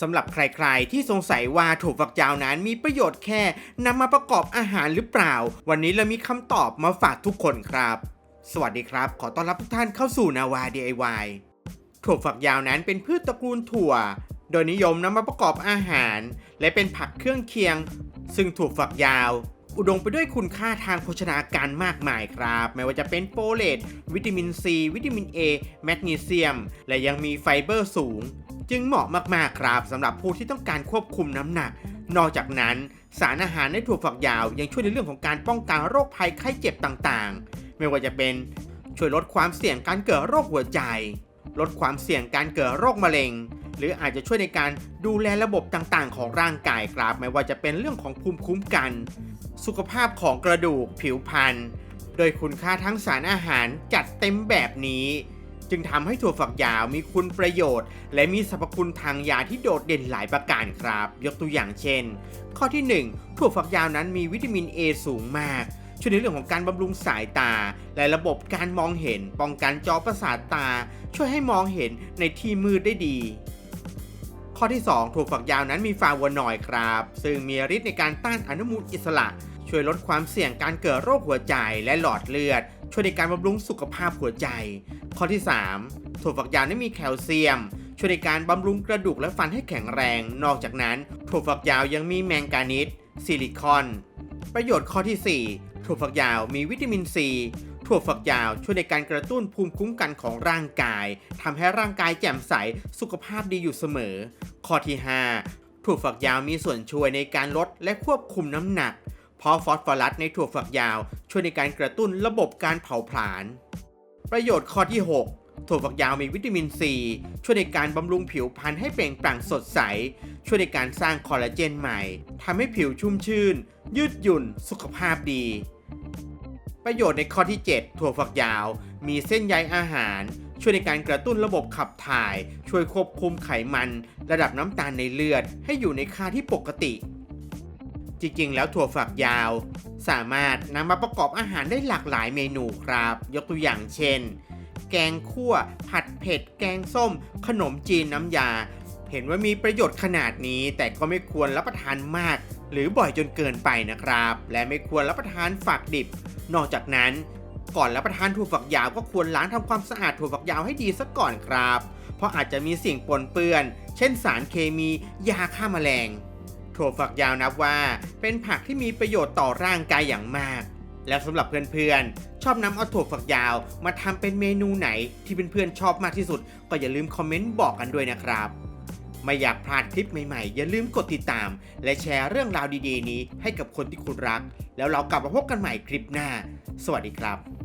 สำหรับใครๆ ที่สงสัยว่าถั่วฝักยาวนั้นมีประโยชน์แค่นำมาประกอบอาหารหรือเปล่า วันนี้เรามีคำตอบมาฝากทุกคนครับ สวัสดีครับ ขอต้อนรับทุกท่านเข้าสู่นาวา DIY ถั่วฝักยาวนั้นเป็นพืชตระกูลถั่ว โดยนิยมนำมาประกอบอาหาร และเป็นผักเครื่องเคียง ซึ่งถั่วฝักยาว อุดมไปด้วยคุณค่าทางโภชนาการมากมายครับ ไม่ว่าจะเป็นโฟเลตวิตามินซี วิตามิน A แมกนีเซียม และยังมีไฟเบอร์สูง จึงเหมาะมากๆครับสำหรับผู้ที่ต้องการควบคุมน้ำหนัก นอกจากนั้นสารอาหารในถั่วฝักยาวยังช่วยในเรื่องของการป้องกันโรคภัยไข้เจ็บต่างๆ ไม่ว่าจะเป็นช่วยลดความเสี่ยงการเกิดโรคหัวใจ ลดความเสี่ยงการเกิดโรคมะเร็ง หรืออาจจะช่วยในการดูแลระบบต่างๆ ของร่างกายครับ ไม่ว่าจะเป็นเรื่องของภูมิคุ้มกัน สุขภาพของกระดูกผิวพรรณโดยคุณค่าทั้งสารอาหารจัดเต็มแบบนี้ จึงทำให้ถั่วฝักยาวมีคุณประโยชน์ และมีสรรพคุณทางยาที่โดดเด่นหลายประการครับ ยกตัวอย่างเช่น ข้อที่ 1 ถั่วฝักยาวนั้นมีวิตามิน A สูงมากช่วยในเรื่องของการบำรุงสายตา และระบบการมองเห็น ป้องกันจอประสาทตา ช่วยให้มองเห็นในที่มืดได้ดี ข้อที่ 2 ถั่วฝักยาวนั้นมีฟลาโวนอยด์ครับ ซึ่งมีฤทธิ์ในการต้านอนุมูลอิสระ ช่วยลดความเสี่ยงการเกิดโรคหัวใจและหลอดเลือด ช่วยในการบำรุงสุขภาพหัวใจ ข้อที่ 3 ถั่วฝักยาวนั้มีแคลเซียม ช่วยในการบำรุงกระดูกและฟันให้แข็งแรง นอกจากนั้น ถั่วฝักยาวยังมีแมงกานิสซิลิคอน ประโยชน์ข้อที่ 4 ถั่วฝักยาวมีวิตามินซีถั่วฝักยาวช่วยในการกระตุ้นภูมิคุ้มกันของร่างกายทำให้ร่างกายแจ่มใสสุขภาพดีอยู่เสมอ ข้อที่ 5 ถั่วฝักยาวมีส่วนช่วยในการลดและควบคุมน้ำหนัก เพราะฟอสฟอรัสในถั่วฝักยาวช่วยในการกระตุ้นระบบการเผาผลาญ ประโยชน์ข้อที่ 6 ถั่วฝักยาวมีวิตามินซีช่วยในการบำรุงผิวพรรณให้เปล่งปลั่งสดใส ช่วยในการสร้างคอลลาเจนใหม่ทำให้ผิวชุ่มชื่น ยืดหยุ่น สุขภาพดี ประโยชน์ในข้อที่ 7 ถั่วฝักยาว มีเส้นใยอาหาร ช่วยในการกระตุ้นระบบขับถ่าย ช่วยควบคุมไขมัน ระดับน้ำตาลในเลือด ให้อยู่ในค่าที่ปกติ จริงๆ แล้วถั่วฝักยาว สามารถนำมาประกอบอาหารได้หลากหลายเมนูครับ ยกตัวอย่างเช่น แกงคั่ว ผัดเผ็ด แกงส้ม ขนมจีนน้ำยา เห็นว่ามีประโยชน์ขนาดนี้ แต่ก็ไม่ควรรับประทานมาก หรือบ่อยจนเกินไปนะครับ และไม่ควรรับประทานฝักดิบ นอกจากนั้น ก่อนรับประทานถั่วฝักยาวก็ควรล้างทำความสะอาดถั่วฝักยาวให้ดีซะก่อนครับ เพราะอาจจะมีสิ่งปนเปื้อน เช่นสารเคมี ยาฆ่าแมลง ถั่วฝักยาวนับว่า เป็นผักที่มีประโยชน์ต่อร่างกายอย่างมาก และสำหรับเพื่อนๆ ชอบนำเอาถั่วฝักยาวมาทำเป็นเมนูไหนที่เพื่อนๆชอบมากที่สุด ก็อย่าลืมคอมเมนต์บอกกันด้วยนะครับ ไม่อยากพลาดคลิปใหม่ๆ อย่าลืมกดติดตาม และแชร์เรื่องราวดีๆ นี้ให้กับคนที่คุณรัก แล้วเรากลับมาพบกันใหม่คลิปหน้า สวัสดีครับ